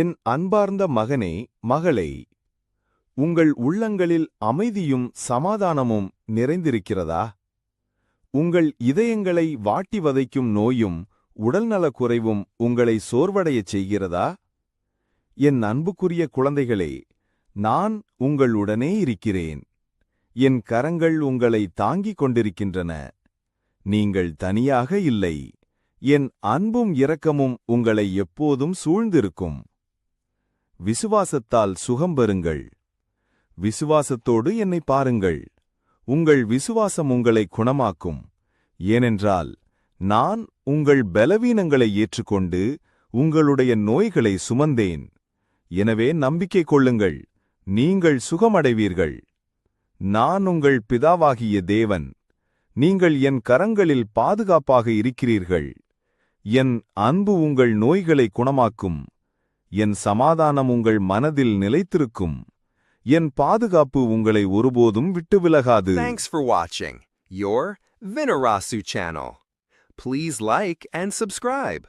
என் அன்பார்ந்த மகனே மகளே உங்கள் உள்ளங்களில் அமைதியும் சமாதானமும் நிறைந்திருக்கிறதா? உங்கள் இதயங்களை வாட்டி வதைக்கும் நோயும் உடல்நலக் குறைவும் உங்களை சோர்வடையச் செய்கிறதா? என் அன்புக்குரிய குழந்தைகளே நான் உங்களுடனே இருக்கிறேன். என் கரங்கள் உங்களை தாங்கிக் கொண்டிருக்கின்றன. நீங்கள் தனியாக இல்லை. என் அன்பும் இரக்கமும் உங்களை எப்போதும் சூழ்ந்திருக்கும். விசுவாசத்தால் சுகம் பெறுங்கள். விசுவாசத்தோடு என்னை பாருங்கள். உங்கள் விசுவாசம் உங்களை குணமாக்கும். ஏனென்றால் நான் உங்கள் பலவீனங்களை ஏற்றுக்கொண்டு உங்களுடைய நோய்களை சுமந்தேன். எனவே நம்பிக்கை கொள்ளுங்கள். நீங்கள் சுகமடைவீர்கள். நான் உங்கள் பிதாவாகிய தேவன். நீங்கள் என் கரங்களில் பாதுகாப்பாக இருக்கிறீர்கள். என் அன்பு உங்கள் நோய்களை குணமாக்கும். என் சமாதானம் உங்கள் மனதில் நிலைத்திருக்கும் என் பாதுகாப்பு உங்களை ஒருபோதும் விட்டு விலகாது தேங்க்ஸ் ஃபார் வாட்சிங் your Vinarasu channel please like and subscribe.